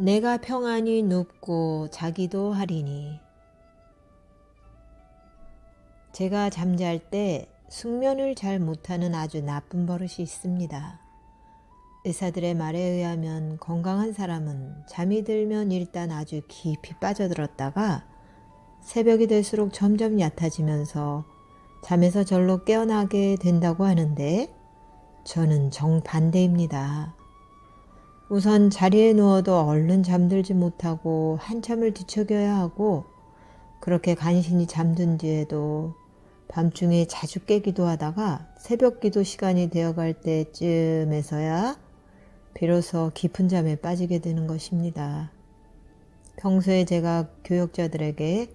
내가 평안히 눕고 자기도 하리니 제가 잠잘 때 숙면을 잘 못하는 아주 나쁜 버릇이 있습니다. 의사들의 말에 의하면 건강한 사람은 잠이 들면 일단 아주 깊이 빠져들었다가 새벽이 될수록 점점 얕아지면서 잠에서 절로 깨어나게 된다고 하는데 저는 정반대입니다. 우선 자리에 누워도 얼른 잠들지 못하고 한참을 뒤척여야 하고 그렇게 간신히 잠든 뒤에도 밤중에 자주 깨기도 하다가 새벽 기도 시간이 되어갈 때쯤에서야 비로소 깊은 잠에 빠지게 되는 것입니다. 평소에 제가 교역자들에게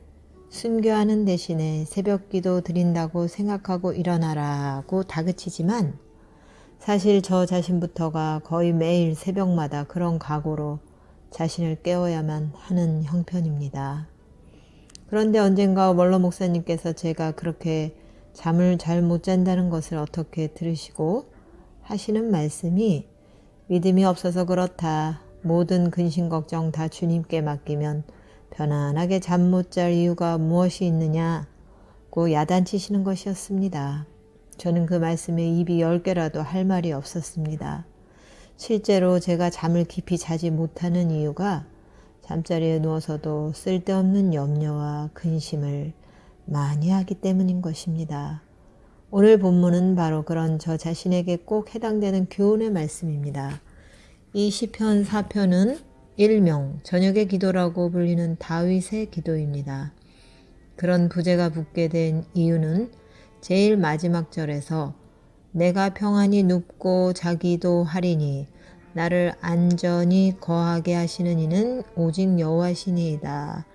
순교하는 대신에 새벽 기도 드린다고 생각하고 일어나라고 다그치지만 사실 저 자신부터가 거의 매일 새벽마다 그런 각오로 자신을 깨워야만 하는 형편입니다. 그런데 언젠가 원로 목사님께서 제가 그렇게 잠을 잘 못 잔다는 것을 어떻게 들으시고 하시는 말씀이 믿음이 없어서 그렇다. 모든 근심 걱정 다 주님께 맡기면 편안하게 잠 못 잘 이유가 무엇이 있느냐고 야단치시는 것이었습니다. 저는 그 말씀에 입이 열 개라도 할 말이 없었습니다. 실제로 제가 잠을 깊이 자지 못하는 이유가 잠자리에 누워서도 쓸데없는 염려와 근심을 많이 하기 때문인 것입니다. 오늘 본문은 바로 그런 저 자신에게 꼭 해당되는 교훈의 말씀입니다. 이 시편 4편은 일명 저녁의 기도라고 불리는 다윗의 기도입니다. 그런 부제가 붙게 된 이유는 제일 마지막 절에서 내가 평안히 눕고 자기도 하리니 나를 안전히 거하게 하시는 이는 오직 여호와시니이다.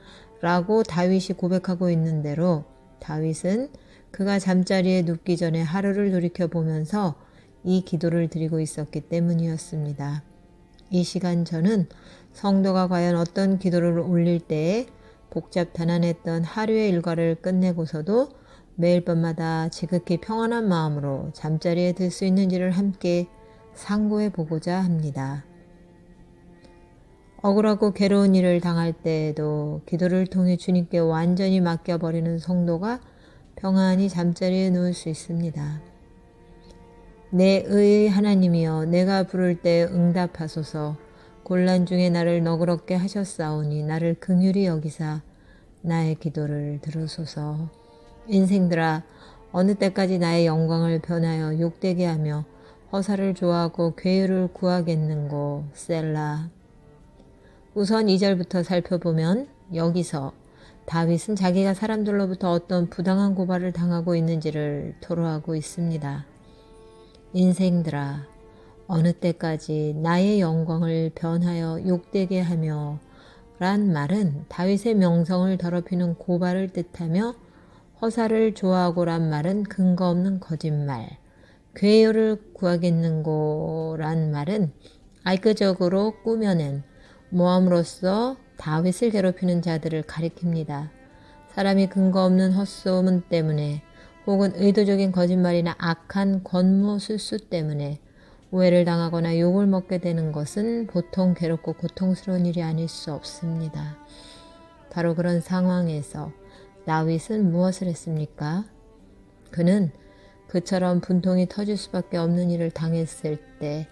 라고 다윗이 고백하고 있는 대로 다윗은 그가 잠자리에 눕기 전에 하루를 돌이켜 보면서 이 기도를 드리고 있었기 때문이었습니다. 이 시간 저는 성도가 과연 어떤 기도를 올릴 때에 복잡 단안했던 하루의 일과를 끝내고서도 매일 밤마다 지극히 평안한 마음으로 잠자리에 들 수 있는지를 함께 상고해 보고자 합니다. 억울하고 괴로운 일을 당할 때에도 기도를 통해 주님께 완전히 맡겨버리는 성도가 평안히 잠자리에 누울 수 있습니다. 내 의의 하나님이여 내가 부를 때 응답하소서 곤란 중에 나를 너그럽게 하셨사오니 나를 긍휼히 여기사 나의 기도를 들으소서 인생들아 어느 때까지 나의 영광을 변하여 욕되게 하며 허사를 좋아하고 괴유를 구하겠는고 셀라 우선 2절부터 살펴보면 여기서 다윗은 자기가 사람들로부터 어떤 부당한 고발을 당하고 있는지를 토로하고 있습니다. 인생들아 어느 때까지 나의 영광을 변하여 욕되게 하며 란 말은 다윗의 명성을 더럽히는 고발을 뜻하며 허사를 좋아하고란 말은 근거 없는 거짓말, 괴요를 구하겠는고란 말은 알그적으로 꾸며낸 모함으로써 다윗을 괴롭히는 자들을 가리킵니다. 사람이 근거 없는 헛소문 때문에 혹은 의도적인 거짓말이나 악한 권모술수 때문에 오해를 당하거나 욕을 먹게 되는 것은 보통 괴롭고 고통스러운 일이 아닐 수 없습니다. 바로 그런 상황에서 다윗은 무엇을 했습니까? 그는 그처럼 분통이 터질 수밖에 없는 일을 당했을 때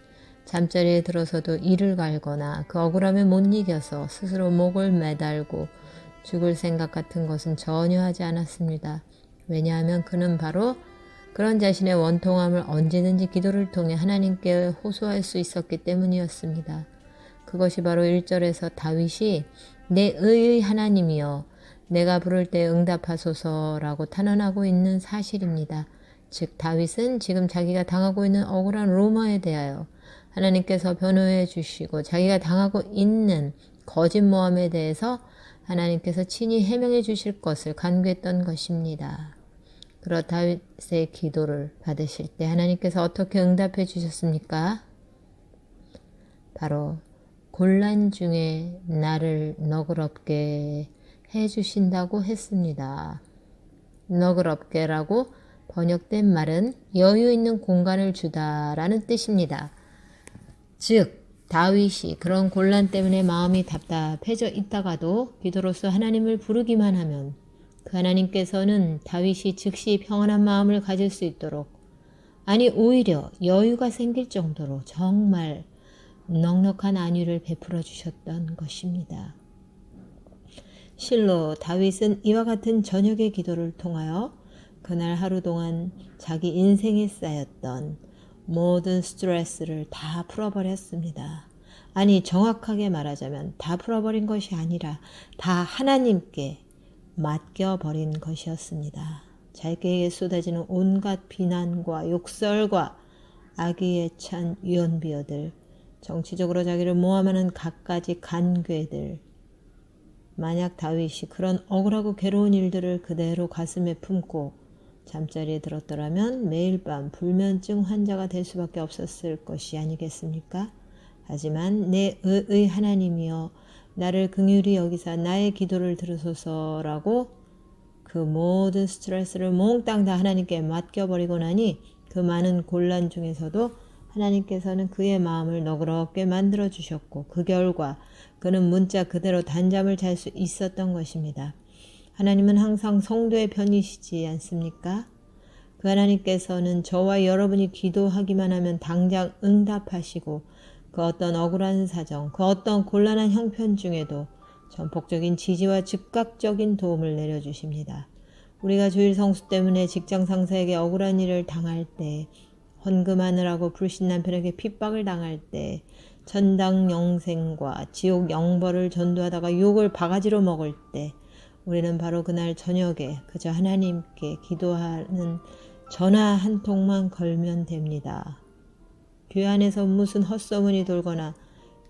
잠자리에 들어서도 이를 갈거나 그 억울함에 못 이겨서 스스로 목을 매달고 죽을 생각 같은 것은 전혀 하지 않았습니다. 왜냐하면 그는 바로 그런 자신의 원통함을 언제든지 기도를 통해 하나님께 호소할 수 있었기 때문이었습니다. 그것이 바로 1절에서 다윗이 내 의의 하나님이여 내가 부를 때 응답하소서라고 탄원하고 있는 사실입니다. 즉 다윗은 지금 자기가 당하고 있는 억울한 로마에 대하여 하나님께서 변호해 주시고 자기가 당하고 있는 거짓 모함에 대해서 하나님께서 친히 해명해 주실 것을 간구했던 것입니다. 그러 다윗의 기도를 받으실 때 하나님께서 어떻게 응답해 주셨습니까? 바로 곤란 중에 나를 너그럽게 해 주신다고 했습니다. 너그럽게라고 번역된 말은 여유 있는 공간을 주다라는 뜻입니다. 즉, 다윗이 그런 곤란 때문에 마음이 답답해져 있다가도 기도로서 하나님을 부르기만 하면 그 하나님께서는 다윗이 즉시 평안한 마음을 가질 수 있도록 아니 오히려 여유가 생길 정도로 정말 넉넉한 안위를 베풀어 주셨던 것입니다. 실로 다윗은 이와 같은 저녁의 기도를 통하여 그날 하루 동안 자기 인생에 쌓였던 모든 스트레스를 다 풀어버렸습니다. 아니, 정확하게 말하자면 다 풀어버린 것이 아니라 다 하나님께 맡겨버린 것이었습니다. 자기에게 쏟아지는 온갖 비난과 욕설과 악의에 찬 유언비어들, 정치적으로 자기를 모함하는 갖가지 간괴들, 만약 다윗이 그런 억울하고 괴로운 일들을 그대로 가슴에 품고 잠자리에 들었더라면 매일 밤 불면증 환자가 될 수밖에 없었을 것이 아니겠습니까? 하지만 내 의의 하나님이여 나를 긍휼히 여기사 나의 기도를 들으소서라고 그 모든 스트레스를 몽땅 다 하나님께 맡겨버리고 나니 그 많은 곤란 중에서도 하나님께서는 그의 마음을 너그럽게 만들어 주셨고 그 결과 그는 문자 그대로 단잠을 잘 수 있었던 것입니다. 하나님은 항상 성도의 편이시지 않습니까? 그 하나님께서는 저와 여러분이 기도하기만 하면 당장 응답하시고 그 어떤 억울한 사정, 그 어떤 곤란한 형편 중에도 전폭적인 지지와 즉각적인 도움을 내려주십니다. 우리가 주일 성수 때문에 직장 상사에게 억울한 일을 당할 때, 헌금하느라고 불신 남편에게 핍박을 당할 때, 천당 영생과 지옥 영벌을 전도하다가 욕을 바가지로 먹을 때, 우리는 바로 그날 저녁에 그저 하나님께 기도하는 전화 한 통만 걸면 됩니다. 교회 안에서 무슨 헛소문이 돌거나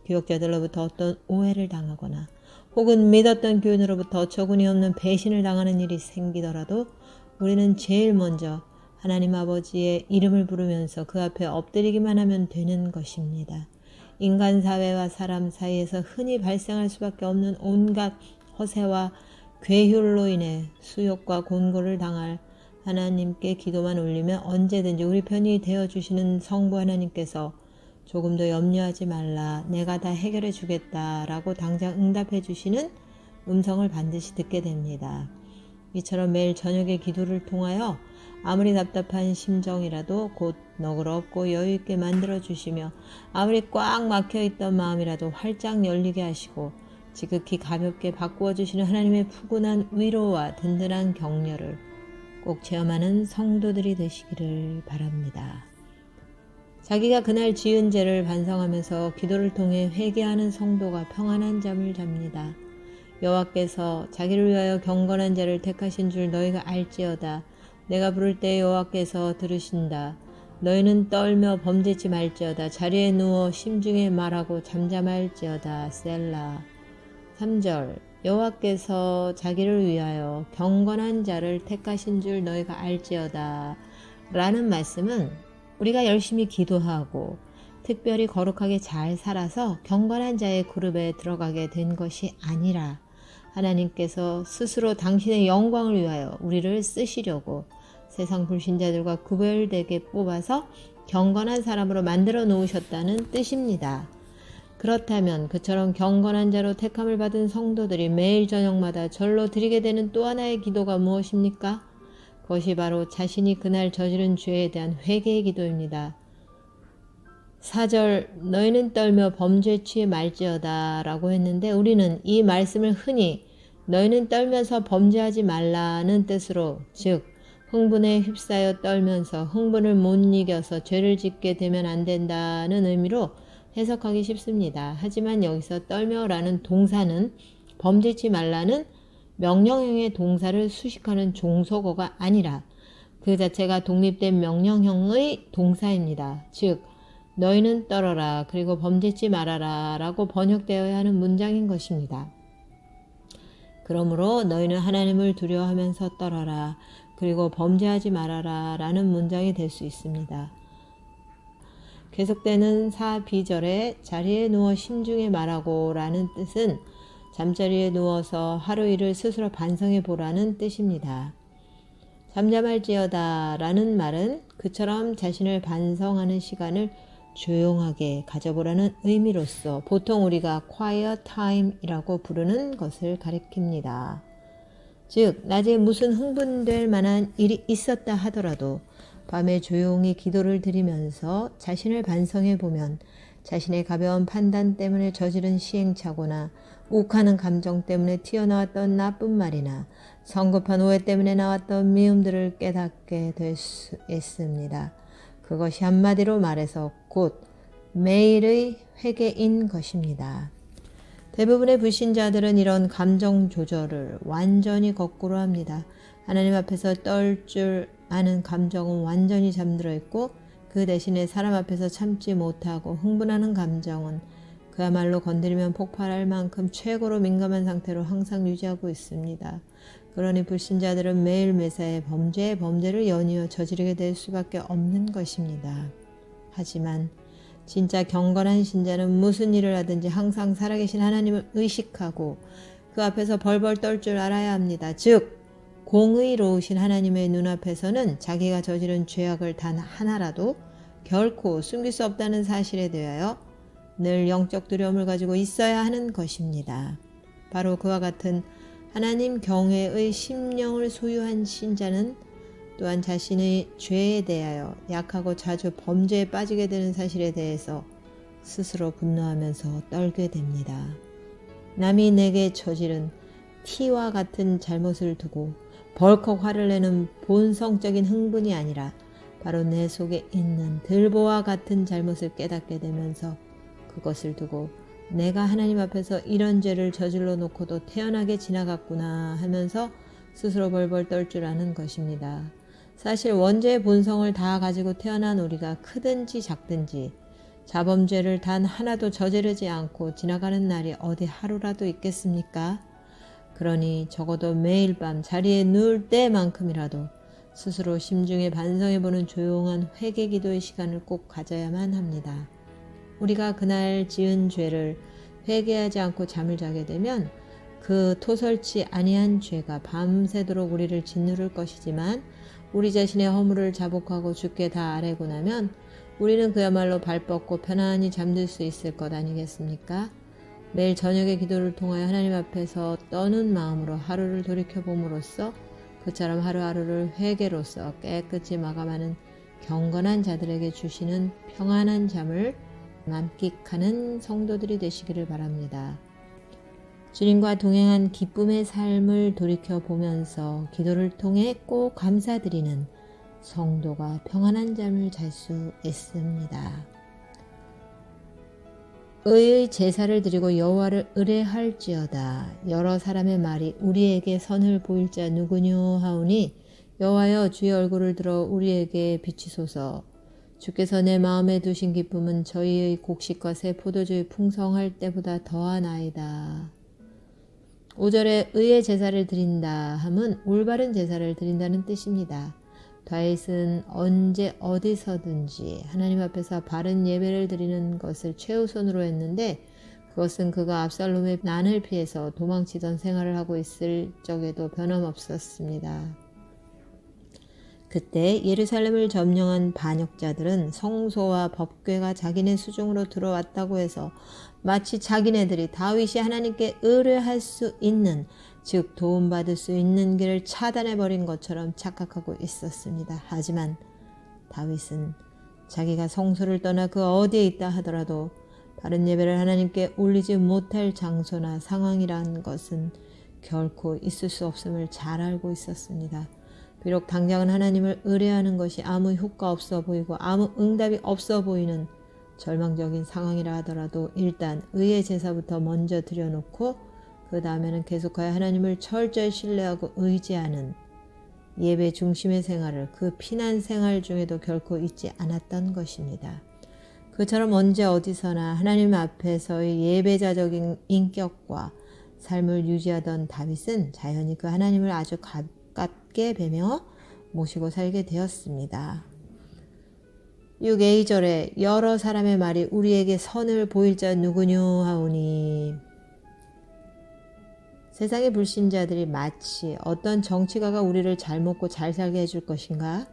교역자들로부터 어떤 오해를 당하거나 혹은 믿었던 교인으로부터 어처구니 없는 배신을 당하는 일이 생기더라도 우리는 제일 먼저 하나님 아버지의 이름을 부르면서 그 앞에 엎드리기만 하면 되는 것입니다. 인간 사회와 사람 사이에서 흔히 발생할 수밖에 없는 온갖 허세와 괴휼로 인해 수욕과 곤고를 당할 하나님께 기도만 올리면 언제든지 우리 편이 되어 주시는 성부 하나님께서 조금도 염려하지 말라. 내가 다 해결해 주겠다라고 당장 응답해 주시는 음성을 반드시 듣게 됩니다. 이처럼 매일 저녁에 기도를 통하여 아무리 답답한 심정이라도 곧 너그럽고 여유있게 만들어 주시며 아무리 꽉 막혀 있던 마음이라도 활짝 열리게 하시고 지극히 가볍게 바꾸어 주시는 하나님의 푸근한 위로와 든든한 격려를 꼭 체험하는 성도들이 되시기를 바랍니다. 자기가 그날 지은 죄를 반성하면서 기도를 통해 회개하는 성도가 평안한 잠을 잡니다. 여호와께서 자기를 위하여 경건한 자를 택하신 줄 너희가 알지어다. 내가 부를 때 여호와께서 들으신다. 너희는 떨며 범죄치 말지어다. 자리에 누워 심중에 말하고 잠잠할지어다. 셀라. 3절 여호와께서 자기를 위하여 경건한 자를 택하신 줄 너희가 알지어다. 라는 말씀은 우리가 열심히 기도하고 특별히 거룩하게 잘 살아서 경건한 자의 그룹에 들어가게 된 것이 아니라 하나님께서 스스로 당신의 영광을 위하여 우리를 쓰시려고 세상 불신자들과 구별되게 뽑아서 경건한 사람으로 만들어 놓으셨다는 뜻입니다. 그렇다면 그처럼 경건한 자로 택함을 받은 성도들이 매일 저녁마다 절로 드리게 되는 또 하나의 기도가 무엇입니까? 그것이 바로 자신이 그날 저지른 죄에 대한 회개의 기도입니다. 4절 너희는 떨며 범죄 취해 말지어다 라고 했는데 우리는 이 말씀을 흔히 너희는 떨면서 범죄하지 말라는 뜻으로 즉 흥분에 휩싸여 떨면서 흥분을 못 이겨서 죄를 짓게 되면 안 된다는 의미로 해석하기 쉽습니다. 하지만 여기서 떨며라는 동사는 범죄치 말라는 명령형의 동사를 수식하는 종속어가 아니라 그 자체가 독립된 명령형의 동사입니다. 즉, 너희는 떨어라, 그리고 범죄치 말아라 라고 번역되어야 하는 문장인 것입니다. 그러므로 너희는 하나님을 두려워하면서 떨어라, 그리고 범죄하지 말아라 라는 문장이 될 수 있습니다. 계속되는 사비절에 자리에 누워 심중에 말하고 라는 뜻은 잠자리에 누워서 하루 일을 스스로 반성해 보라는 뜻입니다. 잠잠할지어다 라는 말은 그처럼 자신을 반성하는 시간을 조용하게 가져보라는 의미로서 보통 우리가 quiet time이라고 부르는 것을 가리킵니다. 즉, 낮에 무슨 흥분될 만한 일이 있었다 하더라도 밤에 조용히 기도를 드리면서 자신을 반성해 보면 자신의 가벼운 판단 때문에 저지른 시행착오나 욱하는 감정 때문에 튀어나왔던 나쁜 말이나 성급한 오해 때문에 나왔던 미움들을 깨닫게 될 수 있습니다. 그것이 한마디로 말해서 곧 매일의 회개인 것입니다. 대부분의 불신자들은 이런 감정 조절을 완전히 거꾸로 합니다. 하나님 앞에서 떨 줄 아는 감정은 완전히 잠들어 있고 그 대신에 사람 앞에서 참지 못하고 흥분하는 감정은 그야말로 건드리면 폭발할 만큼 최고로 민감한 상태로 항상 유지하고 있습니다. 그러니 불신자들은 매일 매사에 범죄에 범죄를 연이어 저지르게 될 수밖에 없는 것입니다. 하지만 진짜 경건한 신자는 무슨 일을 하든지 항상 살아계신 하나님을 의식하고 그 앞에서 벌벌 떨 줄 알아야 합니다. 즉, 공의로우신 하나님의 눈앞에서는 자기가 저지른 죄악을 단 하나라도 결코 숨길 수 없다는 사실에 대하여 늘 영적 두려움을 가지고 있어야 하는 것입니다. 바로 그와 같은 하나님 경외의 심령을 소유한 신자는 또한 자신의 죄에 대하여 약하고 자주 범죄에 빠지게 되는 사실에 대해서 스스로 분노하면서 떨게 됩니다. 남이 내게 저지른 티와 같은 잘못을 두고 벌컥 화를 내는 본성적인 흥분이 아니라 바로 내 속에 있는 들보와 같은 잘못을 깨닫게 되면서 그것을 두고 내가 하나님 앞에서 이런 죄를 저질러 놓고도 태연하게 지나갔구나 하면서 스스로 벌벌 떨 줄 아는 것입니다. 사실 원죄의 본성을 다 가지고 태어난 우리가 크든지 작든지 자범죄를 단 하나도 저지르지 않고 지나가는 날이 어디 하루라도 있겠습니까? 그러니 적어도 매일 밤 자리에 누울 때만큼이라도 스스로 심중에 반성해 보는 조용한 회개 기도의 시간을 꼭 가져야만 합니다. 우리가 그날 지은 죄를 회개하지 않고 잠을 자게 되면 그 토설치 아니한 죄가 밤새도록 우리를 짓누를 것이지만 우리 자신의 허물을 자복하고 죽게 다 아뢰고 나면 우리는 그야말로 발 뻗고 편안히 잠들 수 있을 것 아니겠습니까? 매일 저녁의 기도를 통하여 하나님 앞에서 떠는 마음으로 하루를 돌이켜 봄으로써 그처럼 하루하루를 회개로서 깨끗이 마감하는 경건한 자들에게 주시는 평안한 잠을 만끽하는 성도들이 되시기를 바랍니다. 주님과 동행한 기쁨의 삶을 돌이켜 보면서 기도를 통해 꼭 감사드리는 성도가 평안한 잠을 잘 수 있습니다. 의의 제사를 드리고 여호와를 의뢰할지어다 여러 사람의 말이 우리에게 선을 보일 자 누구뇨 하오니 여호와여 주의 얼굴을 들어 우리에게 비치소서 주께서 내 마음에 두신 기쁨은 저희의 곡식과 새 포도주의 풍성할 때보다 더하나이다. 5절에 의의 제사를 드린다 함은 올바른 제사를 드린다는 뜻입니다. 다윗은 언제 어디서든지 하나님 앞에서 바른 예배를 드리는 것을 최우선으로 했는데 그것은 그가 압살롬의 난을 피해서 도망치던 생활을 하고 있을 적에도 변함없었습니다. 그때 예루살렘을 점령한 반역자들은 성소와 법궤가 자기네 수중으로 들어왔다고 해서 마치 자기네들이 다윗이 하나님께 의뢰할 수 있는 즉 도움받을 수 있는 길을 차단해 버린 것처럼 착각하고 있었습니다. 하지만 다윗은 자기가 성소를 떠나 그 어디에 있다 하더라도 바른 예배를 하나님께 올리지 못할 장소나 상황이란 것은 결코 있을 수 없음을 잘 알고 있었습니다. 비록 당장은 하나님을 의뢰하는 것이 아무 효과 없어 보이고 아무 응답이 없어 보이는 절망적인 상황이라 하더라도 일단 의의 제사부터 먼저 드려놓고 그 다음에는 계속하여 하나님을 철저히 신뢰하고 의지하는 예배 중심의 생활을 그 피난 생활 중에도 결코 잊지 않았던 것입니다. 그처럼 언제 어디서나 하나님 앞에서의 예배자적인 인격과 삶을 유지하던 다윗은 자연히 그 하나님을 아주 가깝게 뵈며 모시고 살게 되었습니다. 6A절에 여러 사람의 말이 우리에게 선을 보일 자 누구뇨 하오니 세상의 불신자들이 마치 어떤 정치가가 우리를 잘 먹고 잘 살게 해줄 것인가?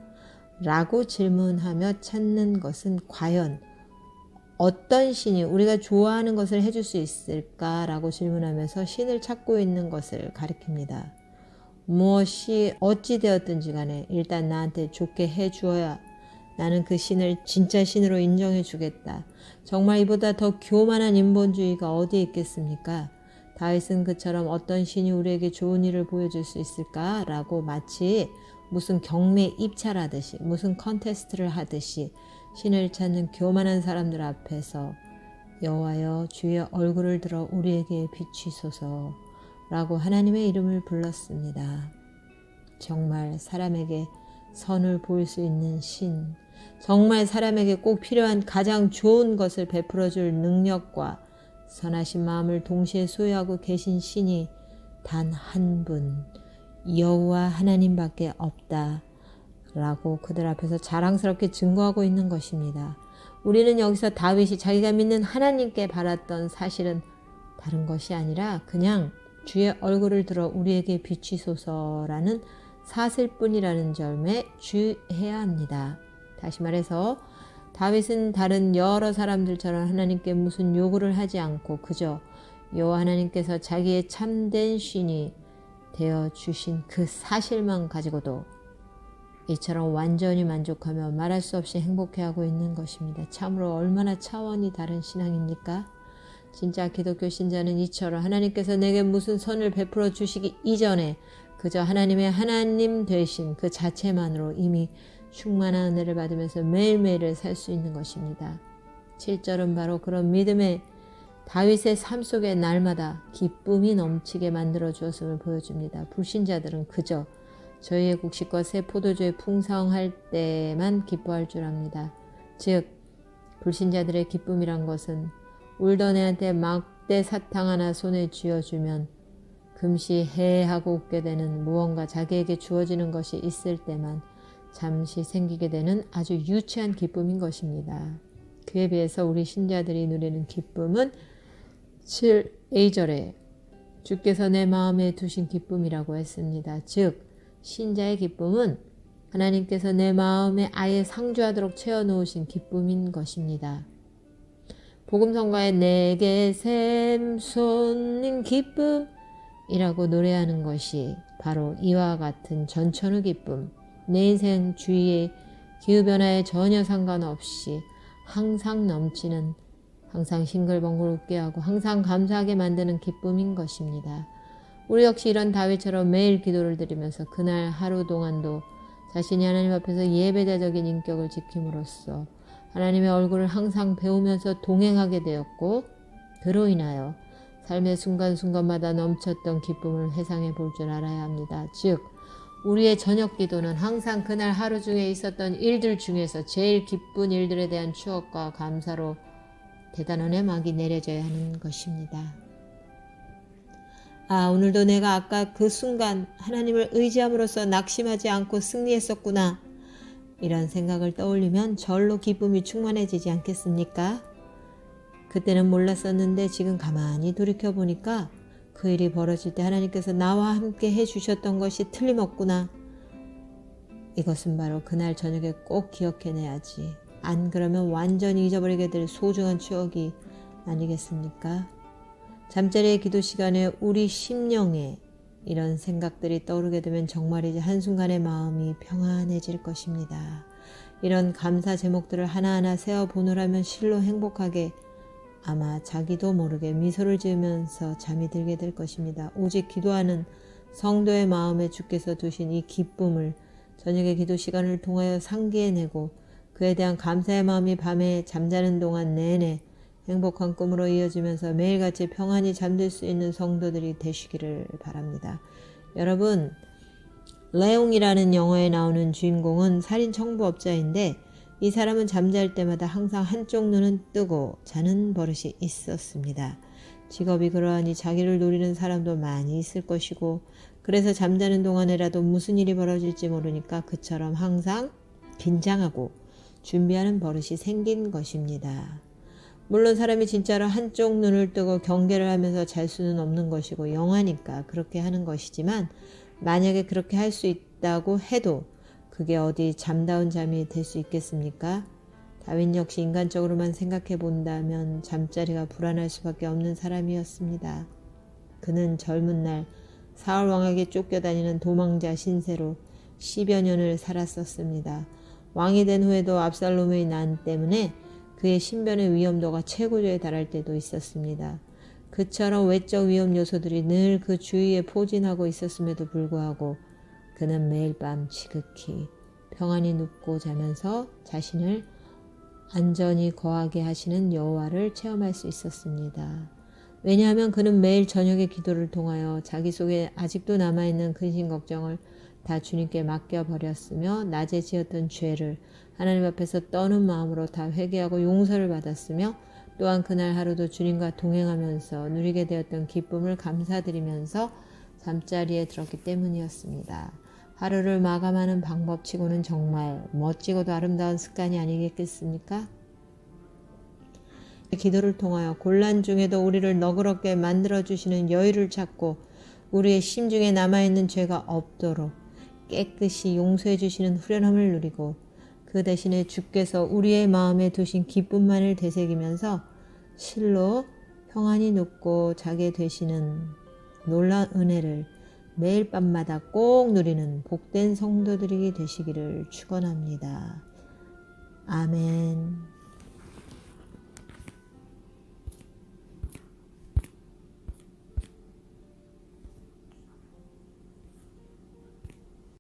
라고 질문하며 찾는 것은 과연 어떤 신이 우리가 좋아하는 것을 해줄 수 있을까라고 질문하면서 신을 찾고 있는 것을 가리킵니다. 무엇이 어찌 되었든지 간에 일단 나한테 좋게 해 주어야 나는 그 신을 진짜 신으로 인정해 주겠다. 정말 이보다 더 교만한 인본주의가 어디에 있겠습니까? 다윗은 그처럼 어떤 신이 우리에게 좋은 일을 보여줄 수 있을까 라고 마치 무슨 경매 입찰하듯이 무슨 컨테스트를 하듯이 신을 찾는 교만한 사람들 앞에서 여호와여 주의 얼굴을 들어 우리에게 비추소서 라고 하나님의 이름을 불렀습니다. 정말 사람에게 선을 보일 수 있는 신, 정말 사람에게 꼭 필요한 가장 좋은 것을 베풀어 줄 능력과 선하신 마음을 동시에 소유하고 계신 신이 단 한 분, 여호와 하나님밖에 없다. 라고 그들 앞에서 자랑스럽게 증거하고 있는 것입니다. 우리는 여기서 다윗이 자기가 믿는 하나님께 바랐던 사실은 다른 것이 아니라 그냥 주의 얼굴을 들어 우리에게 비추소서라는 사슬뿐이라는 점에 주의해야 합니다. 다시 말해서 다윗은 다른 여러 사람들처럼 하나님께 무슨 요구를 하지 않고 그저 여호와 하나님께서 자기의 참된 신이 되어 주신 그 사실만 가지고도 이처럼 완전히 만족하며 말할 수 없이 행복해하고 있는 것입니다. 참으로 얼마나 차원이 다른 신앙입니까? 진짜 기독교 신자는 이처럼 하나님께서 내게 무슨 선을 베풀어 주시기 이전에 그저 하나님의 하나님 되신 그 자체만으로 이미 충만한 은혜를 받으면서 매일매일을 살 수 있는 것입니다. 7절은 바로 그런 믿음의 다윗의 삶 속에 날마다 기쁨이 넘치게 만들어 주었음을 보여줍니다. 불신자들은 그저 저희의 곡식과 새 포도주의 풍성할 때만 기뻐할 줄 압니다. 즉 불신자들의 기쁨이란 것은 울던 애한테 막대 사탕 하나 손에 쥐어주면 금시 해 하고 웃게 되는 무언가 자기에게 주어지는 것이 있을 때만 잠시 생기게 되는 아주 유치한 기쁨인 것입니다. 그에 비해서 우리 신자들이 누리는 기쁨은 7A절에 주께서 내 마음에 두신 기쁨이라고 했습니다. 즉 신자의 기쁨은 하나님께서 내 마음에 아예 상주하도록 채워놓으신 기쁨인 것입니다. 복음성가에 내게 샘솟는 기쁨이라고 노래하는 것이 바로 이와 같은 전천후 기쁨, 내 인생 주위의 기후변화에 전혀 상관없이 항상 넘치는 항상 싱글벙글 웃게 하고 항상 감사하게 만드는 기쁨인 것입니다. 우리 역시 이런 다윗처럼 매일 기도를 드리면서 그날 하루 동안도 자신이 하나님 앞에서 예배자적인 인격을 지킴으로써 하나님의 얼굴을 항상 배우면서 동행하게 되었고 그로 인하여 삶의 순간순간마다 넘쳤던 기쁨을 회상해 볼 줄 알아야 합니다. 즉 우리의 저녁 기도는 항상 그날 하루 중에 있었던 일들 중에서 제일 기쁜 일들에 대한 추억과 감사로 대단한 해막이 내려져야 하는 것입니다. 아, 오늘도 내가 아까 그 순간 하나님을 의지함으로써 낙심하지 않고 승리했었구나. 이런 생각을 떠올리면 절로 기쁨이 충만해지지 않겠습니까? 그때는 몰랐었는데 지금 가만히 돌이켜보니까 그 일이 벌어질 때 하나님께서 나와 함께 해주셨던 것이 틀림없구나. 이것은 바로 그날 저녁에 꼭 기억해내야지. 안 그러면 완전히 잊어버리게 될 소중한 추억이 아니겠습니까? 잠자리의 기도 시간에 우리 심령에 이런 생각들이 떠오르게 되면 정말이지 한순간에 마음이 평안해질 것입니다. 이런 감사 제목들을 하나하나 세어 보느라면 실로 행복하게 아마 자기도 모르게 미소를 지으면서 잠이 들게 될 것입니다. 오직 기도하는 성도의 마음에 주께서 두신 이 기쁨을 저녁의 기도 시간을 통하여 상기해내고 그에 대한 감사의 마음이 밤에 잠자는 동안 내내 행복한 꿈으로 이어지면서 매일같이 평안히 잠들 수 있는 성도들이 되시기를 바랍니다. 여러분, 레옹이라는 영화에 나오는 주인공은 살인 청부업자인데 이 사람은 잠잘 때마다 항상 한쪽 눈은 뜨고 자는 버릇이 있었습니다. 직업이 그러하니 자기를 노리는 사람도 많이 있을 것이고 그래서 잠자는 동안에라도 무슨 일이 벌어질지 모르니까 그처럼 항상 긴장하고 준비하는 버릇이 생긴 것입니다. 물론 사람이 진짜로 한쪽 눈을 뜨고 경계를 하면서 잘 수는 없는 것이고 영화니까 그렇게 하는 것이지만 만약에 그렇게 할 수 있다고 해도 그게 어디 잠다운 잠이 될 수 있겠습니까? 다윈 역시 인간적으로만 생각해 본다면 잠자리가 불안할 수밖에 없는 사람이었습니다. 그는 젊은 날 사울 왕에게 쫓겨다니는 도망자 신세로 10여 년을 살았었습니다. 왕이 된 후에도 압살롬의 난 때문에 그의 신변의 위험도가 최고조에 달할 때도 있었습니다. 그처럼 외적 위험 요소들이 늘 그 주위에 포진하고 있었음에도 불구하고 그는 매일 밤 지극히 평안히 눕고 자면서 자신을 안전히 거하게 하시는 여호와를 체험할 수 있었습니다. 왜냐하면 그는 매일 저녁에 기도를 통하여 자기 속에 아직도 남아있는 근심 걱정을 다 주님께 맡겨버렸으며 낮에 지었던 죄를 하나님 앞에서 떠는 마음으로 다 회개하고 용서를 받았으며 또한 그날 하루도 주님과 동행하면서 누리게 되었던 기쁨을 감사드리면서 잠자리에 들었기 때문이었습니다. 하루를 마감하는 방법치고는 정말 멋지고도 아름다운 습관이 아니겠습니까? 기도를 통하여 곤란 중에도 우리를 너그럽게 만들어 주시는 여유를 찾고 우리의 심중에 남아있는 죄가 없도록 깨끗이 용서해 주시는 후련함을 누리고 그 대신에 주께서 우리의 마음에 두신 기쁨만을 되새기면서 실로 평안히 눕고 자게 되시는 놀라운 은혜를 매일 밤마다 꼭 누리는 복된 성도들이 되시기를 축원합니다. 아멘.